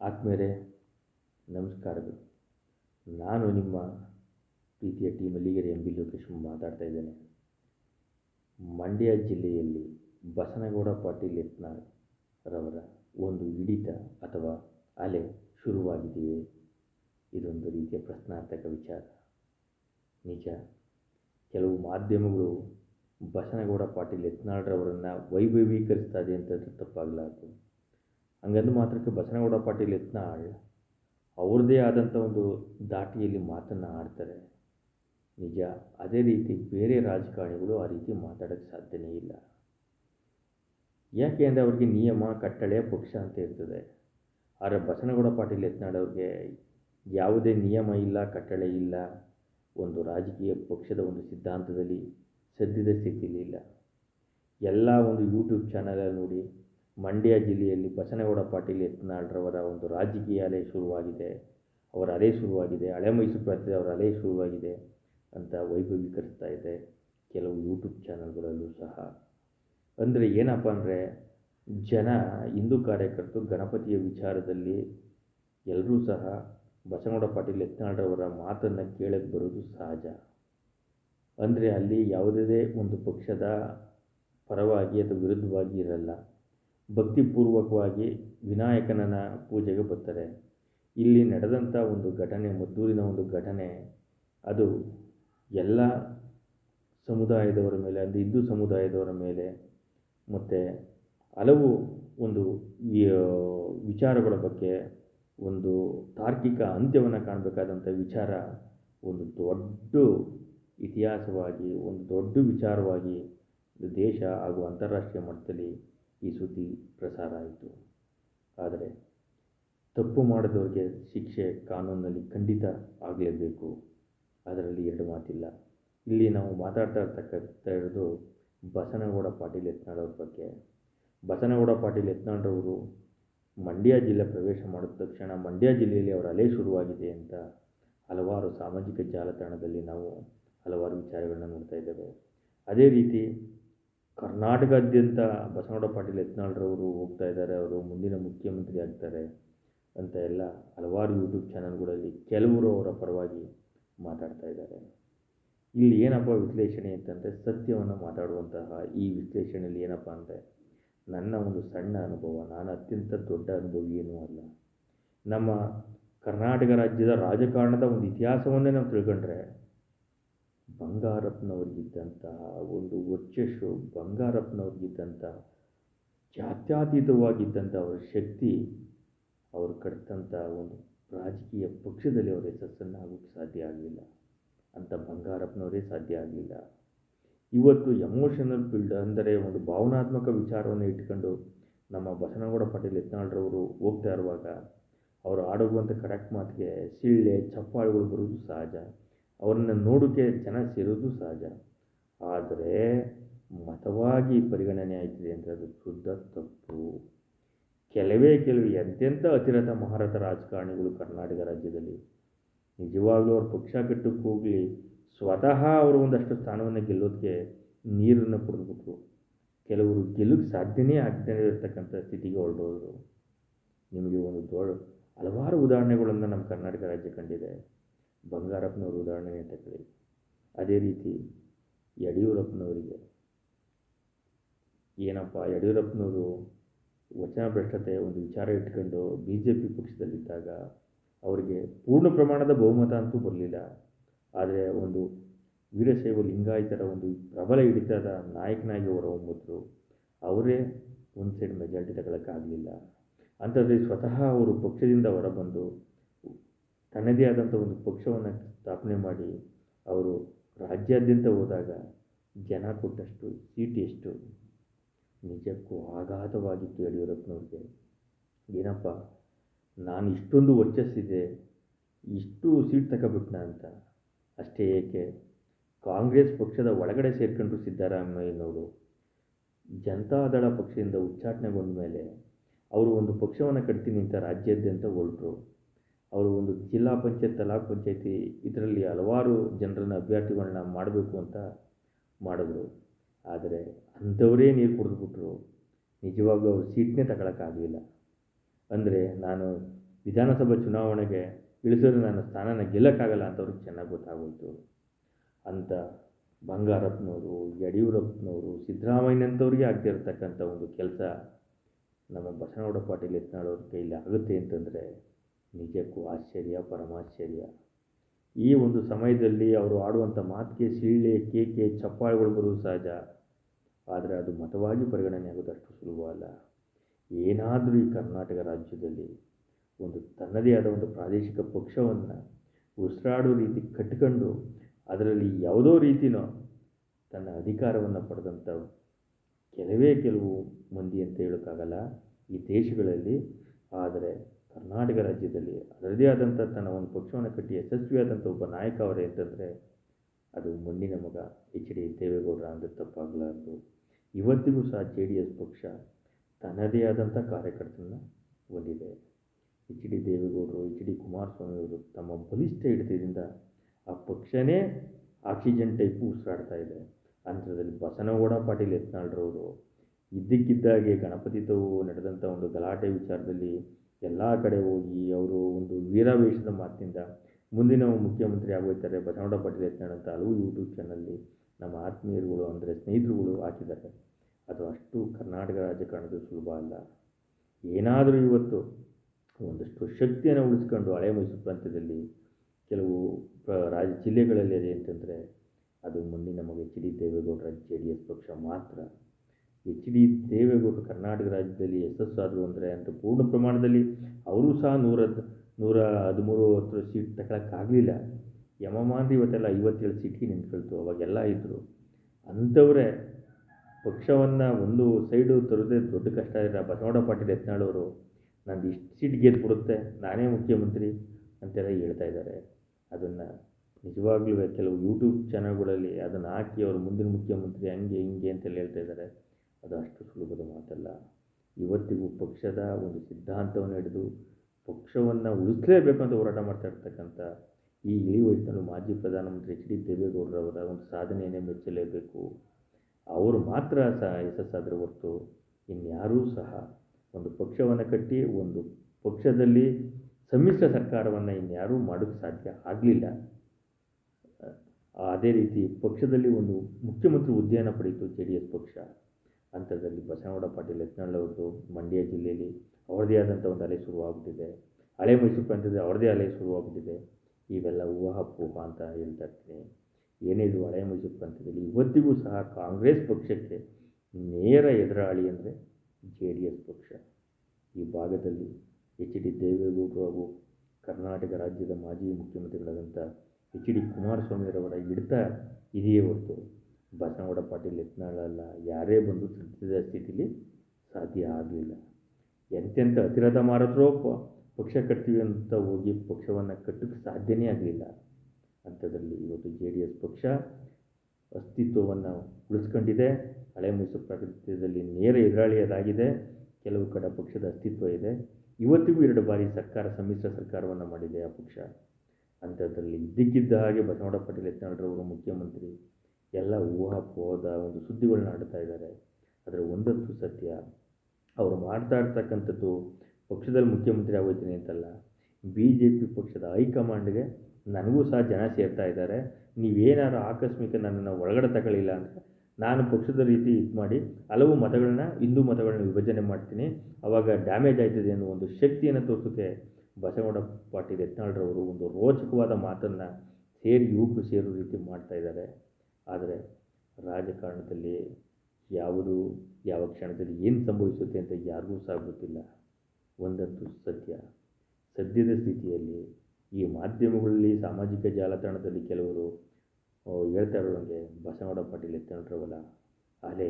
ಆತ್ಮೀಯರೇ, ನಮಸ್ಕಾರಗಳು. ನಾನು ನಿಮ್ಮ ಪ್ರೀತಿಯ T Malligere M B Lokesh ಮಾತಾಡ್ತಾ ಇದ್ದೇನೆ. ಮಂಡ್ಯ ಜಿಲ್ಲೆಯಲ್ಲಿ ಬಸನಗೌಡ ಪಾಟೀಲ್ ಯತ್ನಾಳ್ ರವರ ಒಂದು ಹಿಡಿತ ಅಥವಾ ಅಲೆ ಶುರುವಾಗಿದೆಯೇ? ಇದೊಂದು ರೀತಿಯ ಪ್ರಶ್ನಾರ್ಥಕ ವಿಚಾರ. ನಿಜ, ಕೆಲವು ಮಾಧ್ಯಮಗಳು ಬಸನಗೌಡ ಪಾಟೀಲ್ ಯತ್ನಾಳ್ರವರನ್ನು ವೈಭವೀಕರಿಸ್ತಾ ಇದೆ ಅಂತಂದರೆ ತಪ್ಪಾಗಲಾರದು. ಹಂಗಂದು ಮಾತ್ರಕ್ಕೆ ಬಸನಗೌಡ ಪಾಟೀಲ್ ಯತ್ನಾಳ್ ಅವ್ರದ್ದೇ ಆದಂಥ ಒಂದು ದಾಟಿಯಲ್ಲಿ ಮಾತನ್ನು ಆಡ್ತಾರೆ. ನಿಜ, ಅದೇ ರೀತಿ ಬೇರೆ ರಾಜಕಾರಣಿಗಳು ಆ ರೀತಿ ಮಾತಾಡೋಕ್ಕೆ ಸಾಧ್ಯನೇ ಇಲ್ಲ. ಯಾಕೆ ಅಂದರೆ ಅವ್ರಿಗೆ ನಿಯಮ, ಕಟ್ಟಳೆ, ಪಕ್ಷ ಅಂತ ಇರ್ತದೆ. ಆದರೆ ಬಸನಗೌಡ ಪಾಟೀಲ್ ಯತ್ನಾಳ್ ಯಾವುದೇ ನಿಯಮ ಇಲ್ಲ, ಕಟ್ಟಳೆ ಇಲ್ಲ, ಒಂದು ರಾಜಕೀಯ ಪಕ್ಷದ ಒಂದು ಸಿದ್ಧಾಂತದಲ್ಲಿ ಸದ್ಯದ ಸ್ಥಿತಿಯಲ್ಲಿ ಇಲ್ಲ. ಎಲ್ಲ ಒಂದು ಯೂಟ್ಯೂಬ್ ಚಾನಲಲ್ಲಿ ನೋಡಿ ಮಂಡ್ಯ ಜಿಲ್ಲೆಯಲ್ಲಿ ಬಸನಗೌಡ ಪಾಟೀಲ್ ಯತ್ನಾಳ್ರವರ ಒಂದು ರಾಜಕೀಯ ಅಲೆ ಶುರುವಾಗಿದೆ. ಅವರ ಅಲೆ ಶುರುವಾಗಿದೆ. ಹಳೆ ಮೈಸೂರು ಪ್ರಾಂತ್ಯದ ಅವರ ಅಲೆ ಶುರುವಾಗಿದೆ ಅಂತ ವೈಭವೀಕರಿಸ್ತಾ ಇದೆ ಕೆಲವು ಯೂಟ್ಯೂಬ್ ಚಾನಲ್ಗಳಲ್ಲೂ ಸಹ. ಅಂದರೆ ಏನಪ್ಪ ಅಂದರೆ ಜನ, ಹಿಂದೂ ಕಾರ್ಯಕರ್ತರು ಗಣಪತಿಯ ವಿಚಾರದಲ್ಲಿ ಎಲ್ಲರೂ ಸಹ ಬಸನಗೌಡ ಪಾಟೀಲ್ ಯತ್ನಾಳ್ರವರ ಮಾತನ್ನು ಕೇಳಕ್ಕೆ ಬರೋದು ಸಹಜ. ಅಂದರೆ ಅಲ್ಲಿ ಯಾವುದೇ ಒಂದು ಪಕ್ಷದ ಪರವಾಗಿ ಅಥವಾ ವಿರುದ್ಧವಾಗಿ ಇರಲ್ಲ. ಭಕ್ತಿಪೂರ್ವಕವಾಗಿ ವಿನಾಯಕನ ಪೂಜೆಗೆ ಬರ್ತಾರೆ. ಇಲ್ಲಿ ನಡೆದಂಥ ಒಂದು ಘಟನೆ, ಮದ್ದೂರಿನ ಒಂದು ಘಟನೆ, ಅದು ಎಲ್ಲ ಸಮುದಾಯದವರ ಮೇಲೆ, ಅದು ಹಿಂದೂ ಸಮುದಾಯದವರ ಮೇಲೆ, ಮತ್ತು ಹಲವು ಒಂದು ವಿಚಾರಗಳ ಬಗ್ಗೆ ಒಂದು ತಾರ್ಕಿಕ ಅಂತ್ಯವನ್ನು ಕಾಣಬೇಕಾದಂಥ ವಿಚಾರ, ಒಂದು ದೊಡ್ಡ ಇತಿಹಾಸವಾಗಿ, ಒಂದು ದೊಡ್ಡ ವಿಚಾರವಾಗಿ ದೇಶ ಹಾಗೂ ಅಂತಾರಾಷ್ಟ್ರೀಯ ಮಟ್ಟದಲ್ಲಿ ಈ ಸುದ್ದಿ ಪ್ರಸಾರ ಆಯಿತು. ಆದರೆ ತಪ್ಪು ಮಾಡಿದವರಿಗೆ ಶಿಕ್ಷೆ ಕಾನೂನಿನಲ್ಲಿ ಖಂಡಿತ ಆಗಲೇಬೇಕು. ಅದರಲ್ಲಿ ಎರಡು ಮಾತಿಲ್ಲ. ಇಲ್ಲಿ ನಾವು ಮಾತಾಡ್ತಾ ಇರ್ತಕ್ಕಂಥ ಇರೋದು ಬಸನಗೌಡ ಪಾಟೀಲ್ ಯತ್ನಾಳವ್ರ ಬಗ್ಗೆ. ಬಸನಗೌಡ ಪಾಟೀಲ್ ಯತ್ನಾಳ್ರವರು ಮಂಡ್ಯ ಜಿಲ್ಲೆ ಪ್ರವೇಶ ಮಾಡಿದ ತಕ್ಷಣ ಮಂಡ್ಯ ಜಿಲ್ಲೆಯಲ್ಲಿ ಅವರ ಅಲೆ ಶುರುವಾಗಿದೆ ಅಂತ ಹಲವಾರು ಸಾಮಾಜಿಕ ಜಾಲತಾಣದಲ್ಲಿ ನಾವು ಹಲವಾರು ವಿಚಾರಗಳನ್ನ ನೋಡ್ತಾ ಇದ್ದೇವೆ. ಅದೇ ರೀತಿ ಕರ್ನಾಟಕಾದ್ಯಂತ ಬಸವನಗೌಡ ಪಾಟೀಲ್ ಯತ್ನಾಳ್ರವರು ಹೋಗ್ತಾ ಇದ್ದಾರೆ. ಅವರು ಮುಂದಿನ ಮುಖ್ಯಮಂತ್ರಿ ಆಗ್ತಾರೆ ಅಂತ ಎಲ್ಲ ಹಲವಾರು ಯೂಟ್ಯೂಬ್ ಚಾನಲ್ಗಳಲ್ಲಿ ಕೆಲವರು ಅವರ ಪರವಾಗಿ ಮಾತಾಡ್ತಾ ಇದ್ದಾರೆ. ಇಲ್ಲಿ ಏನಪ್ಪ ವಿಶ್ಲೇಷಣೆ ಅಂತಂದರೆ ಸತ್ಯವನ್ನು ಮಾತಾಡುವಂತಹ ಈ ವಿಶ್ಲೇಷಣೆಯಲ್ಲಿ ಏನಪ್ಪ ಅಂದರೆ ನನ್ನ ಒಂದು ಸಣ್ಣ ಅನುಭವ, ನಾನು ಅತ್ಯಂತ ದೊಡ್ಡ ಅನುಭವಿ ಏನೂ ಅಲ್ಲ. ನಮ್ಮ ಕರ್ನಾಟಕ ರಾಜ್ಯದ ರಾಜಕಾರಣದ ಒಂದು ಇತಿಹಾಸವನ್ನೇ ನಾವು ತಿಳ್ಕೊಂಡ್ರೆ ಬಂಗಾರಪ್ಪನವ್ರಿಗಿದ್ದಂತಹ ಒಂದು ವರ್ಚಸ್ಸು, ಬಂಗಾರಪ್ಪನವ್ರಿಗಿದ್ದಂಥ ಜಾತ್ಯತೀತವಾಗಿದ್ದಂಥ ಅವರ ಶಕ್ತಿ ಅವರು ಕಟ್ಟಿದಂಥ ಒಂದು ರಾಜಕೀಯ ಪಕ್ಷದಲ್ಲಿ ಅವರ ಯಶಸ್ಸನ್ನು ಆಗೋಕ್ಕೆ ಸಾಧ್ಯ ಆಗಲಿಲ್ಲ ಅಂಥ ಬಂಗಾರಪ್ಪನವರೇ ಸಾಧ್ಯ ಆಗಲಿಲ್ಲ. ಇವತ್ತು ಎಮೋಷನಲ್ ಫೀಲ್ಡ್ ಅಂದರೆ ಒಂದು ಭಾವನಾತ್ಮಕ ವಿಚಾರವನ್ನು ಇಟ್ಕೊಂಡು ನಮ್ಮ ಬಸನಗೌಡ ಪಾಟೀಲ್ ಯತ್ನಾಳ್ರವರು ಹೋಗ್ತಾ ಇರುವಾಗ ಅವರು ಆಡುವಂಥ ಕರೆಕ್ಟ್ ಮಾತಿಗೆ ಸಿಳ್ಳೆ, ಚಪ್ಪಾಳುಗಳು ಬರುವುದು ಸಹಜ. ಅವ್ರನ್ನ ನೋಡೋಕ್ಕೆ ಜನ ಸೇರೋದು ಸಹಜ. ಆದರೆ ಮತವಾಗಿ ಪರಿಗಣನೆ ಆಯ್ತಿದೆ ಅಂದರೆ ಅದು ಶುದ್ಧ ತಪ್ಪು. ಕೆಲವೇ ಕೆಲವು ಅತ್ಯಂತ ಅತಿರಥ ಮಹಾರಥ ರಾಜಕಾರಣಿಗಳು ಕರ್ನಾಟಕ ರಾಜ್ಯದಲ್ಲಿ. ನಿಜವಾಗಲೂ ಅವ್ರ ಪಕ್ಷ ಕಟ್ಟಕ್ಕೆ ಹೋಗಲಿ, ಸ್ವತಃ ಅವರು ಒಂದಷ್ಟು ಸ್ಥಾನವನ್ನು ಗೆಲ್ಲೋದಕ್ಕೆ ನೀರನ್ನು ಕುಡಿದ್ಬಿಟ್ರು. ಕೆಲವರು ಗೆಲ್ಲಕ್ಕೆ ಸಾಧ್ಯನೇ ಆಗದೇ ಇರತಕ್ಕಂಥ ಸ್ಥಿತಿಗೆ ಹೊರಟೋದ್ರು. ನಿಮಗೆ ಒಂದು ದೊಡ್ಡ ಹಲವಾರು ಉದಾಹರಣೆಗಳನ್ನು ನಮ್ಮ ಕರ್ನಾಟಕ ರಾಜ್ಯ ಕಂಡಿದೆ. ಬಂಗಾರಪ್ಪನವ್ರ ಉದಾಹರಣೆನೇ ತಗೊಳ್ಳಿ ಅದೇ ರೀತಿ ಯಡಿಯೂರಪ್ಪನವರಿಗೆ ಏನಪ್ಪ, ಯಡಿಯೂರಪ್ಪನವರು ವಚನ ಭ್ರಷ್ಟತೆ ಒಂದು ವಿಚಾರ ಇಟ್ಕೊಂಡು ಬಿ ಜೆ ಪಿ ಪಕ್ಷದಲ್ಲಿದ್ದಾಗ ಅವರಿಗೆ ಪೂರ್ಣ ಪ್ರಮಾಣದ ಬಹುಮತ ಅಂತೂ ಬರಲಿಲ್ಲ. ಆದರೆ ಒಂದು ವೀರಶೈವ ಲಿಂಗಾಯತರ ಒಂದು ಪ್ರಬಲ ಹಿಡಿತದ ನಾಯಕನಾಗಿ ಹೊರಹೊಮ್ಮಿದ್ರು ಅವರೇ ಒಂದು ಸೈಡ್ ಮೆಜಾರಿಟಿ ತಗೊಳ್ಳೋಕ್ಕಾಗಲಿಲ್ಲ ಅಂಥದ್ರಲ್ಲಿ ಸ್ವತಃ ಅವರು ಪಕ್ಷದಿಂದ ಹೊರಬಂದು ತನ್ನದೇ ಆದಂಥ ಒಂದು ಪಕ್ಷವನ್ನು ಸ್ಥಾಪನೆ ಮಾಡಿ ಅವರು ರಾಜ್ಯಾದ್ಯಂತ ಹೋದಾಗ ಜನ ಕೊಟ್ಟಷ್ಟು ಸೀಟ್ ಎಷ್ಟು? ನಿಜಕ್ಕೂ ಆಘಾತವಾಗಿತ್ತು ಯಡಿಯೂರಪ್ಪನವ್ರಿಗೆ. ಏನಪ್ಪ, ನಾನು ಇಷ್ಟೊಂದು ವರ್ಚಸ್ಸಿದೆ, ಇಷ್ಟು ಸೀಟ್ ತಗೋಬಿಟ್ನ ಅಂತ. ಅಷ್ಟೇ ಏಕೆ? ಕಾಂಗ್ರೆಸ್ ಪಕ್ಷದ ಒಳಗಡೆ ಸೇರ್ಕೊಂಡ್ರು ಸಿದ್ದರಾಮಯ್ಯನವರು. ಜನತಾದಳ ಪಕ್ಷದಿಂದ ಉಚ್ಚಾಟನೆಗೊಂಡ ಮೇಲೆ ಅವರು ಒಂದು ಪಕ್ಷವನ್ನು ಕಟ್ತೀನಿ ಅಂತ ರಾಜ್ಯಾದ್ಯಂತ ಹೊರಟರು. ಅವರು ಒಂದು ಜಿಲ್ಲಾ ಪಂಚಾಯತ್, ತಾಲೂಕ್ ಪಂಚಾಯತಿ ಇದರಲ್ಲಿ ಹಲವಾರು ಜನರನ್ನು ಅಭ್ಯರ್ಥಿಗಳನ್ನ ಮಾಡಬೇಕು ಅಂತ ಮಾಡಿದ್ರು. ಆದರೆ ಅಂಥವರೇ ನೀರು ಕುಡಿದ್ಬಿಟ್ರು. ನಿಜವಾಗ್ಲೂ ಅವ್ರ ಸೀಟ್ನೇ ತಗೊಳಕ್ಕಾಗಲಿಲ್ಲ ಅಂದರೆ ನಾನು ವಿಧಾನಸಭಾ ಚುನಾವಣೆಗೆ ಇಳಿಸಿದ್ರೆ ನನ್ನ ಸ್ಥಾನನ ಗೆಲ್ಲಕ್ಕಾಗಲ್ಲ ಅಂತ ಅವ್ರಿಗೆ ಚೆನ್ನಾಗಿ ಗೊತ್ತಾಗೋಯ್ತು. ಅಂತ ಬಂಗಾರಪ್ಪನವರು, ಯಡಿಯೂರಪ್ಪನವರು, ಸಿದ್ದರಾಮಯ್ಯನಂಥವ್ರಿಗೆ ಆಗದೇ ಇರತಕ್ಕಂಥ ಒಂದು ಕೆಲಸ ನಮ್ಮ ಬಸನಗೌಡ ಪಾಟೀಲ್ ಯತ್ನಾಳ್ ಅವ್ರ ಕೈಲಿ ಆಗುತ್ತೆ ಅಂತಂದರೆ ನಿಜಕ್ಕೂ ಆಶ್ಚರ್ಯ, ಪರಮಾಶ್ಚರ್ಯ. ಈ ಒಂದು ಸಮಯದಲ್ಲಿ ಅವರು ಆಡುವಂಥ ಮಾತಿಗೆ ಸೀಳೆ ಕೇಕೆ, ಚಪ್ಪಾಳೆಗಳು ಬರುವುದು ಸಹಜ. ಆದರೆ ಅದು ಮತವಾಗಿ ಪರಿಗಣನೆ ಆಗೋದಷ್ಟು ಸುಲಭ ಅಲ್ಲ ಏನಾದರೂ ಈ ಕರ್ನಾಟಕ ರಾಜ್ಯದಲ್ಲಿ ಒಂದು ತನ್ನದೇ ಆದ ಒಂದು ಪ್ರಾದೇಶಿಕ ಪಕ್ಷವನ್ನು ಉಸಿರಾಡೋ ರೀತಿ ಕಟ್ಕೊಂಡು ಅದರಲ್ಲಿ ಯಾವುದೋ ರೀತಿನೋ ತನ್ನ ಅಧಿಕಾರವನ್ನು ಪಡೆದಂಥ ಕೆಲವೇ ಕೆಲವು ಮಂದಿ ಅಂತ ಹೇಳೋಕ್ಕಾಗಲ್ಲ. ಈ ದೇಶಗಳಲ್ಲಿ ಆದರೆ ಕರ್ನಾಟಕ ರಾಜ್ಯದಲ್ಲಿ ಅದರದೇ ಆದಂಥ ತನ್ನ ಒಂದು ಪಕ್ಷವನ್ನು ಕಟ್ಟಿ ಯಶಸ್ವಿಯಾದಂಥ ಒಬ್ಬ ನಾಯಕ ಅವರೇ ಅಂತಂದರೆ ಅದು ಮಣ್ಣಿನ ಮಗ ಎಚ್ ಡಿ ದೇವೇಗೌಡರ ಅಂದರೆ ತಪ್ಪಾಗಲಾರದು ಇವತ್ತಿಗೂ ಸಹ ಜೆ ಡಿ ಎಸ್ ಪಕ್ಷ ತನ್ನದೇ ಆದಂಥ ಕಾರ್ಯಕರ್ತರನ್ನ ಹೊಂದಿದೆ. ಎಚ್ ಡಿ ದೇವೇಗೌಡರು, ಎಚ್ ಡಿ ಕುಮಾರಸ್ವಾಮಿಯವರು ತಮ್ಮ ಬಲಿಷ್ಠ ಹಿಡಿತದಿಂದ ಆ ಪಕ್ಷನೇ ಆಕ್ಸಿಜನ್ ಟೈಪು ಉಸಿರಾಡ್ತಾ ಇದೆ. ಅಂಥದ್ರಲ್ಲಿ ಬಸನಗೌಡ ಪಾಟೀಲ್ ಯತ್ನಾಳ್ರವರು ಇದ್ದಕ್ಕಿದ್ದಾಗೆ ಗಣಪತಿ ತವು ನಡೆದಂಥ ಒಂದು ಗಲಾಟೆ ವಿಚಾರದಲ್ಲಿ ಎಲ್ಲ ಕಡೆ ಹೋಗಿ ಅವರು ಒಂದು ವೀರಾವೇಶದ ಮಾತಿನಿಂದ ಮುಂದಿನ ಮುಖ್ಯಮಂತ್ರಿ ಆಗೋಯ್ತಾರೆ, ಬಸವಣ್ಣ ಪಾಟೀಲ್ ಯತ್ನಾಳ್ ಅಂತ ಹಲವು ಯೂಟ್ಯೂಬ್ ಚಾನಲ್ಲಿ ನಮ್ಮ ಆತ್ಮೀಯರುಗಳು ಅಂದರೆ ಸ್ನೇಹಿತರುಗಳು ಹಾಕಿದ್ದಾರೆ. ಅದು ಅಷ್ಟು ಕರ್ನಾಟಕ ರಾಜಕಾರಣದ ಸುಲಭ ಅಲ್ಲ. ಏನಾದರೂ ಇವತ್ತು ಒಂದಷ್ಟು ಶಕ್ತಿಯನ್ನು ಉಳಿಸ್ಕೊಂಡು ಹಳೆ ಮೈಸೂರು ಪ್ರಾಂತ್ಯದಲ್ಲಿ ಕೆಲವು ರಾಜ ಜಿಲ್ಲೆಗಳಲ್ಲಿ ಇದೆ ಅಂತಂದರೆ ಅದು ಮುಂದೆ ನಮಗೆ ಎಚ್ ದೇವೇಗೌಡರ ಜೆ ಡಿ ಎಸ್ ಪಕ್ಷ ಮಾತ್ರ. ಎಚ್ ಡಿ ದೇವೇಗೌಡರು ಕರ್ನಾಟಕ ರಾಜ್ಯದಲ್ಲಿ ಯಶಸ್ಸಾದರು ಅಂದರೆ ಅಂತ ಪೂರ್ಣ ಪ್ರಮಾಣದಲ್ಲಿ ಅವರು ಸಹ ನೂರ ನೂರ ಹದಿಮೂರು ಹತ್ತು ಸೀಟ್ ತಗೊಳಕ್ಕಾಗಲಿಲ್ಲ ಯಮಮಾನ್ರಿ ಇವತ್ತೆಲ್ಲ ಐವತ್ತೇಳು ಸೀಟ್ಗೆ ನಿಂತ್ಕೊಳ್ತು, ಅವಾಗೆಲ್ಲ ಇದ್ದರು ಅಂಥವರೇ ಪಕ್ಷವನ್ನು ಒಂದು ಸೈಡು ತರೋದೇ ದೊಡ್ಡ ಕಷ್ಟ ಇಲ್ಲ ಬಸವಣ್ಣ ಪಾಟೀಲ್ ಯತ್ನಾಳವರು ನಂದು ಇಷ್ಟು ಸೀಟ್ ಗೆದ್ದು ಬಿಡುತ್ತೆ ನಾನೇ ಮುಖ್ಯಮಂತ್ರಿ ಅಂತೆಲ್ಲ ಹೇಳ್ತಾ ಇದ್ದಾರೆ. ಅದನ್ನು ನಿಜವಾಗ್ಲೂ ಕೆಲವು ಯೂಟ್ಯೂಬ್ ಚಾನಲ್ಗಳಲ್ಲಿ ಅದನ್ನು ಹಾಕಿ ಅವರು ಮುಂದಿನ ಮುಖ್ಯಮಂತ್ರಿ ಹಂಗೆ ಹಿಂಗೆ ಅಂತೆಲ್ಲ ಹೇಳ್ತಾ ಇದ್ದಾರೆ. ಅದು ಅಷ್ಟು ಸುಲಭದ ಮಾತಲ್ಲ. ಇವತ್ತಿಗೂ ಪಕ್ಷದ ಒಂದು ಸಿದ್ಧಾಂತವನ್ನು ಹಿಡಿದು ಪಕ್ಷವನ್ನು ಉಳಿಸಲೇಬೇಕು ಅಂತ ಹೋರಾಟ ಮಾಡ್ತಾ ಇರ್ತಕ್ಕಂಥ ಈ ಇಳಿ ವಯಸ್ಸಿನಲ್ಲೂ ಮಾಜಿ ಪ್ರಧಾನಮಂತ್ರಿ ಎಚ್ ಡಿ ದೇವೇಗೌಡರವರ ಒಂದು ಸಾಧನೆಯನ್ನೇ ಮೆಚ್ಚಲೇಬೇಕು. ಅವರು ಮಾತ್ರ ಸಹ ಯಶಸ್ಸಾದರೆ ಹೊರತು ಇನ್ಯಾರೂ ಸಹ ಒಂದು ಪಕ್ಷವನ್ನು ಕಟ್ಟಿ ಒಂದು ಪಕ್ಷದಲ್ಲಿ ಸಮ್ಮಿಶ್ರ ಸರ್ಕಾರವನ್ನು ಇನ್ಯಾರೂ ಮಾಡೋಕ್ಕೆ ಸಾಧ್ಯ ಆಗಲಿಲ್ಲ. ಅದೇ ರೀತಿ ಪಕ್ಷದಲ್ಲಿ ಒಂದು ಮುಖ್ಯಮಂತ್ರಿ ಹುದ್ದೆಯನ್ನು ಪಡೆಯಿತು ಜೆ ಡಿ ಎಸ್ ಪಕ್ಷ. ಅಂಥದ್ರಲ್ಲಿ ಬಸವನಗೌಡ ಪಾಟೀಲ್ ಯತ್ನಾಳ್ ಅವ್ರದ್ದು ಮಂಡ್ಯ ಜಿಲ್ಲೆಯಲ್ಲಿ ಅವ್ರದ್ದೇ ಆದಂಥ ಒಂದು ಅಲೆ ಶುರುವಾಗ್ಬಿಟ್ಟಿದೆ. ಹಳೆ ಮೈಸೂರು ಪ್ರಾಂತ್ಯದಲ್ಲಿ ಅವ್ರದ್ದೇ ಅಲೆ ಶುರುವಾಗ್ಬಿಟ್ಟಿದೆ. ಇವೆಲ್ಲ ಊಹಾಪೂಹ ಅಂತ ಹೇಳ್ತಾ ಇರ್ತೀನಿ. ಏನೇ ಇದು ಹಳೆ ಮೈಸೂರು ಪ್ರಾಂತ್ಯದಲ್ಲಿ ಇವತ್ತಿಗೂ ಸಹ ಕಾಂಗ್ರೆಸ್ ಪಕ್ಷಕ್ಕೆ ನೇರ ಎದುರಾಳಿ ಅಂದರೆ ಜೆ ಡಿ ಎಸ್ ಪಕ್ಷ. ಈ ಭಾಗದಲ್ಲಿ ಎಚ್ ಡಿ ದೇವೇಗೌಡರು ಹಾಗೂ ಕರ್ನಾಟಕ ರಾಜ್ಯದ ಮಾಜಿ ಮುಖ್ಯಮಂತ್ರಿಗಳಾದಂಥ ಎಚ್ ಡಿ ಕುಮಾರಸ್ವಾಮಿರವರ ಹಿಡಿತ ಇದೆಯೇ ಹೊರತು ಬಸವನಗೌಡ ಪಾಟೀಲ್ ಯತ್ನಾಳಲ್ಲ ಯಾರೇ ಬಂದು ತಿಳಿಸಿದ ಸ್ಥಿತಿಲಿ ಸಾಧ್ಯ ಆಗಲಿಲ್ಲ. ಎಂತೆಂಥ ಅತಿರಥ ಮಾರತ್ರೋ ಪಕ್ಷ ಕಟ್ತೀವಿ ಅಂತ ಹೋಗಿ ಪಕ್ಷವನ್ನು ಕಟ್ಟೋಕ್ಕೆ ಸಾಧ್ಯನೇ ಆಗಲಿಲ್ಲ. ಅಂಥದ್ರಲ್ಲಿ ಇವತ್ತು ಜೆ ಡಿ ಎಸ್ ಪಕ್ಷ ಅಸ್ತಿತ್ವವನ್ನು ಉಳಿಸ್ಕೊಂಡಿದೆ. ಹಳೆ ಮೈಸೂರು ಪ್ರಾಂತ್ಯದಲ್ಲಿ ನೇರ ಎದುರಾಳಿಯದಾಗಿದೆ. ಕೆಲವು ಕಡೆ ಪಕ್ಷದ ಅಸ್ತಿತ್ವ ಇದೆ. ಇವತ್ತಿಗೂ ಎರಡು ಬಾರಿ ಸರ್ಕಾರ, ಸಮ್ಮಿಶ್ರ ಸರ್ಕಾರವನ್ನು ಮಾಡಿದೆ ಆ ಪಕ್ಷ. ಅಂಥದ್ರಲ್ಲಿ ಇದ್ದಕ್ಕಿದ್ದ ಹಾಗೆ ಬಸವನಗೌಡ ಪಾಟೀಲ್ ಯತ್ನಾಳ್ರವರು ಮುಖ್ಯಮಂತ್ರಿ. ಎಲ್ಲ ಊಹಾಪೋಹದ ಒಂದು ಸುದ್ದಿಗಳನ್ನ ಆಡ್ತಾ ಇದ್ದಾರೆ ಆದರೆ ಒಂದಂತೂ ಸತ್ಯ. ಅವರು ಮಾಡ್ತಾ ಇರ್ತಕ್ಕಂಥದ್ದು ಪಕ್ಷದಲ್ಲಿ ಮುಖ್ಯಮಂತ್ರಿ ಆಗೋಯ್ತೀನಿ ಅಂತಲ್ಲ. ಬಿ ಜೆ ಪಿ ಪಕ್ಷದ ಹೈಕಮಾಂಡ್ಗೆ ನನಗೂ ಸಹ ಜನ ಸೇರ್ತಾ ಇದ್ದಾರೆ ನೀವೇನಾದ್ರು ಆಕಸ್ಮಿಕ ನನ್ನನ್ನು ಒಳಗಡೆ ತಗೊಳ್ಳಿಲ್ಲ ಅಂದರೆ ನಾನು ಪಕ್ಷದ ರೀತಿ ಇದು ಮಾಡಿ ಹಲವು ಮತಗಳನ್ನ, ಹಿಂದೂ ಮತಗಳನ್ನ ವಿಭಜನೆ ಮಾಡ್ತೀನಿ. ಅವಾಗ ಡ್ಯಾಮೇಜ್ ಆಯ್ತದೆ ಅನ್ನೋ ಒಂದು ಶಕ್ತಿಯನ್ನು ತೋರಿಸೋಕ್ಕೆ ಬಸವಗೌಡ ಪಾಟೀಲ್ ಯತ್ನಾಳ್ರವರು ಒಂದು ರೋಚಕವಾದ ಮಾತನ್ನು ಸೇರಿ, ಯುವಕರು ಸೇರೋ ರೀತಿ ಮಾಡ್ತಾ ಇದ್ದಾರೆ ಆದರೆ ರಾಜಕಾರಣದಲ್ಲಿ ಯಾವುದು, ಯಾವ ಕ್ಷಣದಲ್ಲಿ ಏನು ಸಂಭವಿಸುತ್ತೆ ಅಂತ ಯಾರಿಗೂ ಸಹ ಗೊತ್ತಿಲ್ಲ. ಒಂದಂತೂ ಸತ್ಯ. ಸದ್ಯದ ಸ್ಥಿತಿಯಲ್ಲಿ ಈ ಮಾಧ್ಯಮಗಳಲ್ಲಿ ಸಾಮಾಜಿಕ ಜಾಲತಾಣದಲ್ಲಿ ಕೆಲವರು ಹೇಳ್ತಾ ಇರೋಂಗೆ ಬಸವನಗೌಡ ಪಾಟೀಲ್ ಯತ್ನಾಳ್ರವಲ್ಲ ಅಲೆ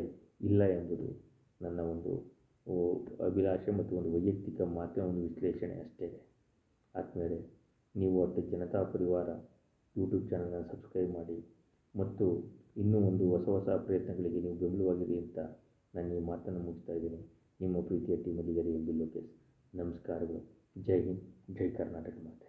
ಇಲ್ಲ ಎಂಬುದು ನನ್ನ ಒಂದು ಅಭಿಲಾಷೆ ಮತ್ತು ಒಂದು ವೈಯಕ್ತಿಕ ಮಾತಿನ ಒಂದು ವಿಶ್ಲೇಷಣೆ ಅಷ್ಟೇ. ಆದಮೇಲೆ ನೀವು ಒಟ್ಟು ಜನತಾ ಪರಿವಾರ ಯೂಟ್ಯೂಬ್ ಚಾನಲ್ನ ಸಬ್ಸ್ಕ್ರೈಬ್ ಮಾಡಿ ಮತ್ತು ಇನ್ನೂ ಒಂದು ಹೊಸ ಹೊಸ ಪ್ರಯತ್ನಗಳಿಗೆ ನೀವು ಬೆಂಬಲವಾಗಿರಿ ಅಂತ ನಾನು ಈ ಮಾತನ್ನು ಮುಗಿಸ್ತಾ ಇದ್ದೀನಿ. ನಿಮ್ಮ ಪ್ರೀತಿಯ ಟೀಮಲ್ಲಿದ್ದಾರೆ ಎಂ ಬಿ ಲೋಕೇಶ್. ನಮಸ್ಕಾರಗಳು. ಜೈ ಹಿಂದ್, ಜೈ ಕರ್ನಾಟಕ ಮಾತೆ.